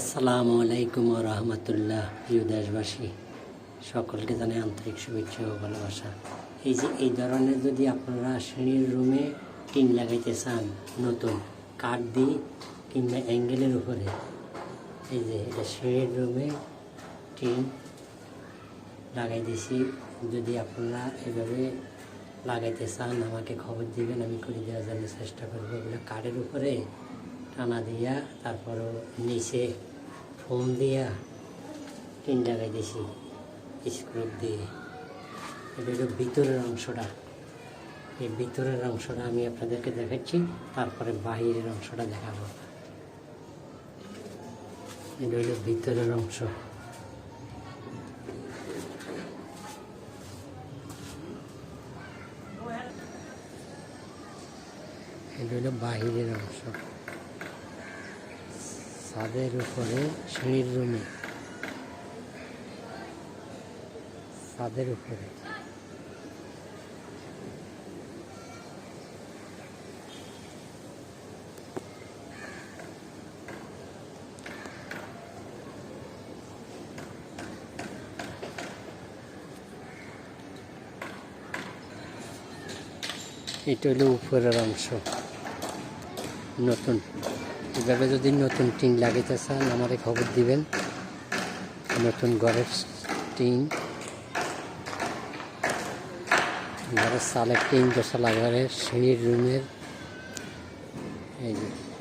আসসালামু আলাইকুম রহমতুল্লাহ, প্রিয় দেশবাসী। সকলকে জানাই আন্তরিক শুভেচ্ছা ও ভালোবাসা। এই যে, এই ধরনের যদি আপনারা সিঁড়ির রুমে টিন লাগাইতে চান, নতুন কাঠ দিয়ে কিংবা অ্যাঙ্গেলের উপরে, এই যে, এটা সিঁড়ির রুমে টিন লাগাই দিছি যদি আপনারা এভাবে লাগাইতে চান, আমাকে খবর দিবেন, আমি করে দেওয়ার জন্য চেষ্টা করব। এগুলো কাঠের উপরে টানা দিয়া, তারপরও নিচে ফোম দিয়া টিন লাগাই দিছি স্ক্রুপ দিয়ে। এটা হলো ভিতরের অংশটা। এই ভিতরের অংশটা আমি আপনাদেরকে দেখাচ্ছি, তারপরে বাহিরের অংশটা দেখাবো। এটা হলো ভিতরের অংশ। এটা হলো বাহিরের অংশ। ছাদের উপরে সিঁড়ির রুমে। ছাদের উপরে। এটা হলো উপরের অংশ। নতুন। এভাবে যদি নতুন টিন লাগাইতে চান, আমারে খবর দিবেন। নতুন ঘরের টিন। ঘরের সালে টিন দশা ঘরের সিঁড়ির রুমের এই যে